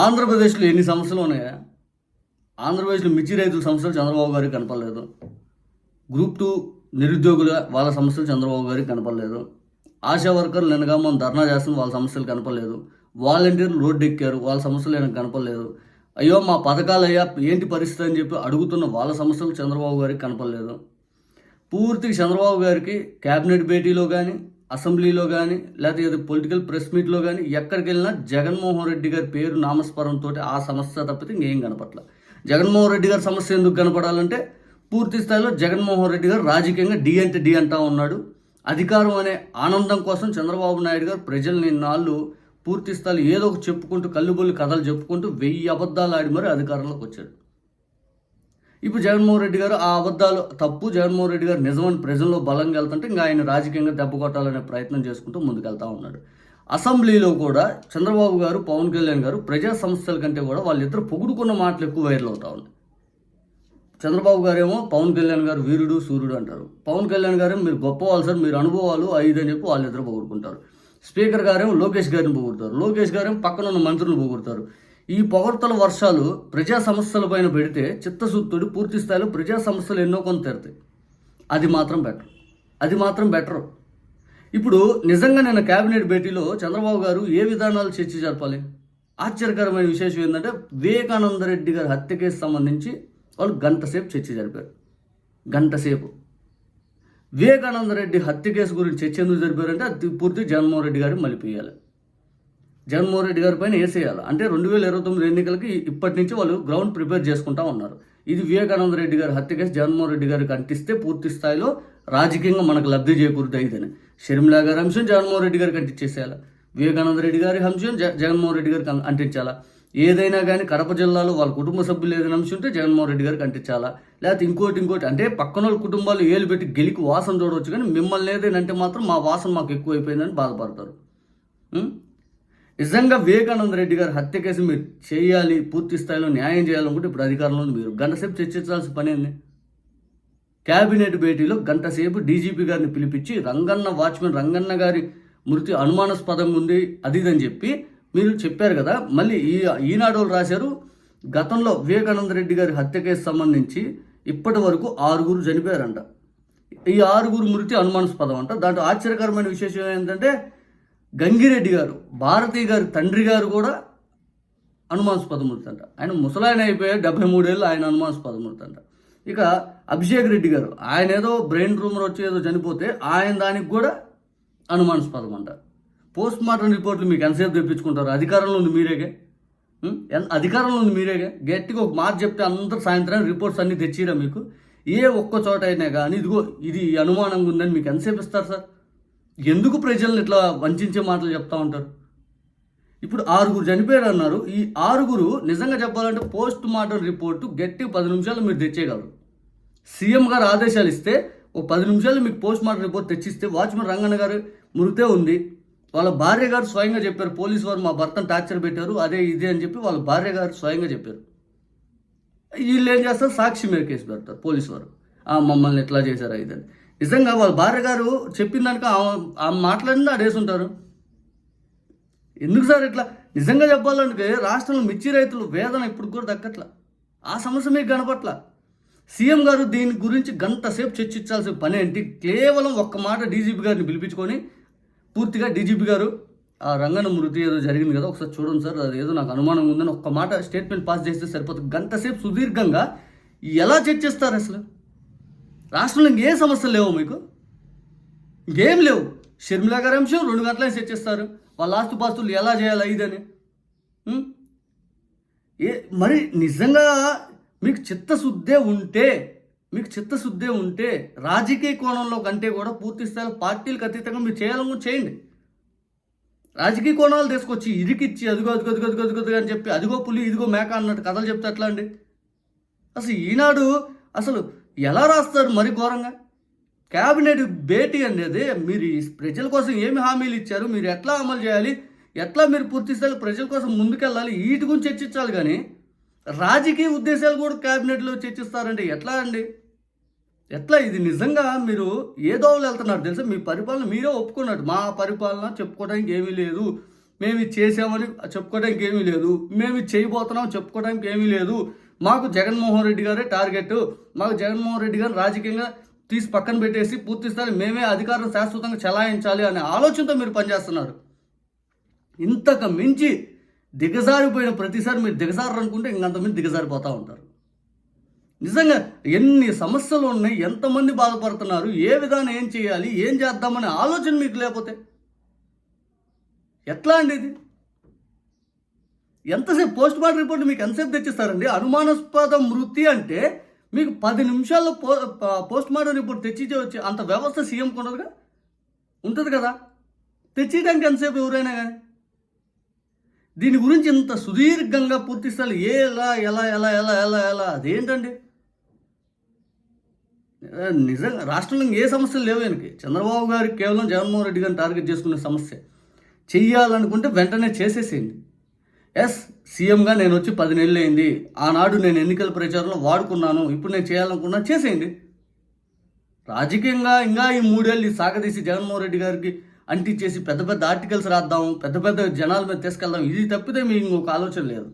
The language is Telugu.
ఆంధ్రప్రదేశ్లో ఎన్ని సమస్యలు ఉన్నాయా? ఆంధ్రప్రదేశ్లో మిర్చి రైతుల సమస్యలు చంద్రబాబు గారికి కనపడలేదు. గ్రూప్ టూ నిరుద్యోగుల వాళ్ళ సమస్యలు చంద్రబాబు గారికి కనపడలేదు. ఆశా వర్కర్లు నిన్నగా మనం ధర్నా చేస్తున్న వాళ్ళ సమస్యలు కనపడలేదు. వాలంటీర్లు రోడ్డు ఎక్కారు వాళ్ళ సమస్యలు నేను కనపడలేదు. అయ్యో మా పథకాలు అయ్యా ఏంటి పరిస్థితి అని చెప్పి అడుగుతున్న వాళ్ళ సమస్యలు చంద్రబాబు గారికి కనపడలేదు. పూర్తిగా చంద్రబాబు గారికి క్యాబినెట్ భేటీలో కానీ అసెంబ్లీలో కానీ లేకపోతే ఏదో పొలిటికల్ ప్రెస్ మీట్లో కానీ ఎక్కడికి వెళ్ళినా జగన్మోహన్ రెడ్డి గారి పేరు నామస్మరణతో ఆ సమస్య తప్పితే ఇంకేం కనపట్ల జగన్మోహన్ రెడ్డి గారి సమస్య ఎందుకు కనపడాలంటే పూర్తి స్థాయిలో జగన్మోహన్ రెడ్డి గారు రాజకీయంగా డి అంటే డి అంటా ఉన్నాడు. అధికారం అనే ఆనందం కోసం చంద్రబాబు నాయుడు గారు ప్రజల్ని నాళ్ళు పూర్తి స్థాయిలో ఏదో ఒక చెప్పుకుంటూ కల్లుబొల్లి కథలు చెప్పుకుంటూ వెయ్యి అబద్ధాలు ఆడి మరి అధికారంలోకి వచ్చాడు ఇప్పుడు జగన్మోహన్ రెడ్డి గారు ఆ అబద్ధాలు తప్పు జగన్మోహన్ రెడ్డి గారు నిజమని ప్రజల్లో బలంగా వెళ్తుంటే ఇంకా ఆయన రాజకీయంగా దెబ్బ కొట్టాలనే ప్రయత్నం చేసుకుంటూ ముందుకెళ్తా ఉన్నాడు. అసెంబ్లీలో కూడా చంద్రబాబు గారు పవన్ కళ్యాణ్ గారు ప్రజా సమస్యల కంటే కూడా వాళ్ళిద్దరు పొగుడుకున్న మాటలు ఎక్కువ వైరల్ అవుతా ఉన్నాయి. చంద్రబాబు గారేమో పవన్ కళ్యాణ్ గారు వీరుడు సూర్యుడు అంటారు. పవన్ కళ్యాణ్ గారేమో మీరు గొప్ప వాళ్ళు సార్ మీరు అనుభవాలు ఐదు అని చెప్పి వాళ్ళిద్దరు పొగుడుకుంటారు. స్పీకర్ గారేమో లోకేష్ గారిని పొగుడతారు. లోకేష్ గారేమో పక్కన ఉన్న మంత్రులను పొగుడతారు. ఈ పొగడ్తల వర్షాలు ప్రజా సమస్యల పైన పెడితే చిత్తశుద్ధుడు పూర్తి స్థాయిలో ప్రజా సమస్యలు ఎన్నో కొంత తెరుతాయి. అది మాత్రం బెటర్. అది మాత్రం బెటర్. ఇప్పుడు నిజంగా నిన్న కేబినెట్ భేటీలో చంద్రబాబు గారు ఏ విధానాలు చర్చ జరపాలి? ఆశ్చర్యకరమైన విశేషం ఏంటంటే వివేకానంద రెడ్డి గారి హత్య కేసు సంబంధించి వాళ్ళు గంట సేపు చర్చ జరిపారు. గంట సేపు. వివేకానంద రెడ్డి హత్య కేసు గురించి చర్చ ఎందుకు జరిపారంటే అది పూర్తి జగన్మోహన్ రెడ్డి గారిని మలిపియాలి జగన్మోహన్ రెడ్డి గారి పైన వేసేయాలి. అంటే రెండు వేల ఇరవై తొమ్మిది ఎన్నికలకి ఇప్పటి నుంచి వాళ్ళు గ్రౌండ్ ప్రిపేర్ చేసుకుంటా ఉన్నారు. ఇది వివేకానంద రెడ్డి గారి హత్య కేసు. జగన్మోహన్ రెడ్డి గారికి అంటిస్తే పూర్తి స్థాయిలో రాజకీయంగా మనకు లబ్ధి చేకూరుతాయిదని అయితేనే. షర్మిలా గారి అంశం జగన్మోహన్ రెడ్డి గారికి అంటించేసేయాలి? వివేకానంద రెడ్డి గారి అంశం జ- జగన్మోహన్ రెడ్డి గారికి అంటించాలా? ఏదైనా కానీ కడప జిల్లాలో వాళ్ళ కుటుంబ సభ్యులు ఏదైనా అంశం ఉంటే జగన్మోహన్ రెడ్డి గారికి అంటించాలా? లేకపోతే ఇంకోటి ఇంకోటి. అంటే పక్కన వాళ్ళ కుటుంబాలు ఏలు పెట్టి గెలికి వాసన చూడవచ్చు కానీ మిమ్మల్ని ఏదైనా అంటే మాత్రం మా వాసన మాకు ఎక్కువైపోయిందని బాధపడతారు. నిజంగా వివేకానంద రెడ్డి గారి హత్య కేసు మీరు చేయాలి పూర్తి స్థాయిలో న్యాయం చేయాలనుకుంటే ఇప్పుడు అధికారంలో ఉంది మీరు. గంటసేపు చర్చించాల్సిన పని ఏంది? కేబినెట్ భేటీలో గంటసేపు డీజీపీ గారిని పిలిపించి రంగన్న వాచ్మెన్ రంగన్న గారి మృతి అనుమానాస్పదంగా ఉంది అది ఇది అని చెప్పి మీరు చెప్పారు కదా. మళ్ళీ ఈ ఈనాడు రాశారు గతంలో వివేకానంద రెడ్డి గారి హత్య కేసు సంబంధించి ఇప్పటి వరకు ఆరుగురు చనిపోయారంట. ఈ ఆరుగురు మృతి అనుమానాస్పదం అంట. దాంట్లో ఆశ్చర్యకరమైన విశేషం ఏంటంటే గంగిరెడ్డి గారు భారతి గారి తండ్రి గారు కూడా అనుమానాస్పద మృతి ఆయన ముసలాయన అయిపోయారు డెబ్బై మూడేళ్ళు ఆయన అనుమానాస్పద ఇక అభిషేక్ రెడ్డి గారు ఆయన ఏదో బ్రెయిన్ రూమర్ వచ్చి ఏదో చనిపోతే ఆయన దానికి కూడా అనుమానాస్పదం అంట. పోస్ట్ మార్టం రిపోర్ట్లు మీకు ఎంతసేపు తెప్పించుకుంటారు? అధికారంలో ఉంది మీరేగే? అధికారంలో ఉంది మీరేగా? గట్టిగా ఒక మాట చెప్తే అందరూ సాయంత్రం రిపోర్ట్స్ అన్నీ తెచ్చిరా మీకు? ఏ ఒక్క చోట అయినా కానీ ఇదిగో ఇది అనుమానంగా ఉందని మీకు ఎంతసేపు ఇస్తారు సార్? ఎందుకు ప్రజల్ని ఇట్లా వంచే మాటలు చెప్తా ఉంటారు? ఇప్పుడు ఆరుగురు చనిపోయారు అన్నారు. ఈ ఆరుగురు నిజంగా చెప్పాలంటే పోస్ట్ మార్టం రిపోర్టు గట్టి పది నిమిషాలు మీరు తెచ్చేయగలరు. సీఎం గారు ఆదేశాలు ఇస్తే ఒక పది నిమిషాలు మీకు పోస్ట్ మార్టం రిపోర్ట్ తెచ్చిస్తే వాచ్మెన్ రంగన్న గారు మృతే ఉంది. వాళ్ళ భార్య గారు స్వయంగా చెప్పారు. పోలీసు వారు మా భర్తను టార్చర్ పెట్టారు. అదే ఇదే అని చెప్పి వాళ్ళ భార్య గారు స్వయంగా చెప్పారు. వీళ్ళు ఏం చేస్తారు? సాక్షి మీద కేసు పెడతారు పోలీసు వారు. ఆ మమ్మల్ని ఎట్లా చేశారు? ఇదని. నిజంగా వాళ్ళ భార్య గారు చెప్పిన దానికి ఆ- ఆ మాట్లాడింది ఆడేసుంటారు ఎందుకు సార్ ఇట్లా? నిజంగా చెప్పాలంటే రాష్ట్రంలో మిర్చి రైతులు వేదన ఇప్పుడు కూడా దక్కట్ల. ఆ సమస్య మీకు కనపట్ల. సీఎం గారు దీని గురించి గంట సేపు చర్చించాల్సిన పని ఏంటి? కేవలం ఒక్క మాట డీజీపీ గారిని పిలిపించుకొని పూర్తిగా డీజీపీ గారు ఆ రంగన మృతి ఏదో జరిగింది కదా ఒకసారి చూడండి సార్ అది ఏదో నాకు అనుమానం ఉందని ఒక్క మాట స్టేట్మెంట్ పాస్ చేస్తే సరిపోతుంది. గంట సేపు సుదీర్ఘంగా ఎలా చర్చిస్తారు అసలు? రాష్ట్రంలో ఇంకే సమస్యలు లేవు మీకు? ఇంకేం లేవు. షర్మిలా గారి అంశం రెండు గంటలే చర్చిస్తారు వాళ్ళ ఆస్తుపాస్తులు ఎలా చేయాలి ఇదని? ఏ మరి నిజంగా మీకు చిత్తశుద్ధే ఉంటే మీకు చిత్తశుద్ధే ఉంటే రాజకీయ కోణంలో కంటే కూడా పూర్తి స్థాయిలో పార్టీలకు అతీతంగా మీరు చేయాలనుకుని చేయండి. రాజకీయ కోణాలు తీసుకొచ్చి ఇరికిచ్చి అదిగో అదిగో అదిగో అదిగో అదిగో అదిగో అని చెప్పి అదిగో పులి ఇదిగో మేక అన్నట్టు కథలు చెప్తే ఎట్లా అండి? అసలు ఈనాడు అసలు ఎలా రాస్తారు మరి ఘోరంగా? క్యాబినెట్ భేటీ అనేది మీరు ఈ ప్రజల కోసం ఏమి హామీలు ఇచ్చారు? మీరు ఎట్లా అమలు చేయాలి? ఎట్లా మీరు పూర్తి స్థాయిలో ప్రజల కోసం ముందుకెళ్ళాలి? వీటి గురించి చర్చించాలి కానీ రాజకీయ ఉద్దేశాలు కూడా క్యాబినెట్లో చర్చిస్తారంటే ఎట్లా అండి? ఎట్లా? ఇది నిజంగా మీరు ఏ దోవలు వెళ్తున్నారు తెలుసా? మీ పరిపాలన మీరే ఒప్పుకున్నారు. మా పరిపాలన చెప్పుకోవడానికి ఏమీ లేదు. మేము ఇది చేసామని చెప్పుకోవడానికి ఏమీ లేదు. మేము ఇది చేయబోతున్నాం చెప్పుకోవడానికి ఏమీ లేదు. మాకు జగన్మోహన్ రెడ్డి గారే టార్గెట్. మాకు జగన్మోహన్ రెడ్డి గారు రాజకీయంగా తీసి పక్కన పెట్టేసి పూర్తి స్థాయి మేమే అధికారం శాశ్వతంగా చెలాయించాలి అనే ఆలోచనతో మీరు పనిచేస్తున్నారు. ఇంతకు మించి దిగజారిపోయిన ప్రతిసారి మీరు దిగజారు అనుకుంటే ఇంకంతమంది దిగజారిపోతూ ఉంటారు. నిజంగా ఎన్ని సమస్యలు ఉన్నాయి ఎంతమంది బాధపడుతున్నారు ఏ విధానం ఏం చేయాలి ఏం చేద్దామనే ఆలోచన మీకు లేకపోతే ఎట్లా అండి ఇది? ఎంతసేపు పోస్ట్ మార్టం రిపోర్ట్ మీకు ఎంతసేపు తెచ్చిస్తారండి? అనుమానాస్పద మృతి అంటే మీకు పది నిమిషాల్లో పో పోస్ట్ మార్టం రిపోర్ట్ తెచ్చి వచ్చి అంత వ్యవస్థ సీఎంకి ఉండదుగా? ఉంటుంది కదా? తెచ్చేయడానికి ఎంతసేపు ఎవరైనా కానీ దీని గురించి ఇంత సుదీర్ఘంగా పూర్తి స్థాయి ఏ ఎలా ఎలా ఎలా ఎలా ఎలా ఎలా అదేంటండి? నిజంగా రాష్ట్రంలో ఏ సమస్యలు లేవు ఆయనకి చంద్రబాబు గారికి కేవలం జగన్మోహన్ రెడ్డి గారిని టార్గెట్ చేసుకునే సమస్య. చెయ్యాలనుకుంటే వెంటనే చేసేసేయండి. ఎస్ సీఎంగా నేను వచ్చి పది నెలలు అయింది ఆనాడు నేను ఎన్నికల ప్రచారంలో వాడుకున్నాను. ఇప్పుడు నేను చేయాలనుకున్నా చేసేయండి. రాజకీయంగా ఇంకా ఈ మూడేళ్ళు సాగదీసి జగన్మోహన్ రెడ్డి గారికి అంటించేసి పెద్ద పెద్ద ఆర్టికల్స్ రాద్దాం పెద్ద పెద్ద జనాల మీద తీసుకెళ్దాం. ఇది తప్పితే మీకు ఇంకొక ఆలోచన లేదు.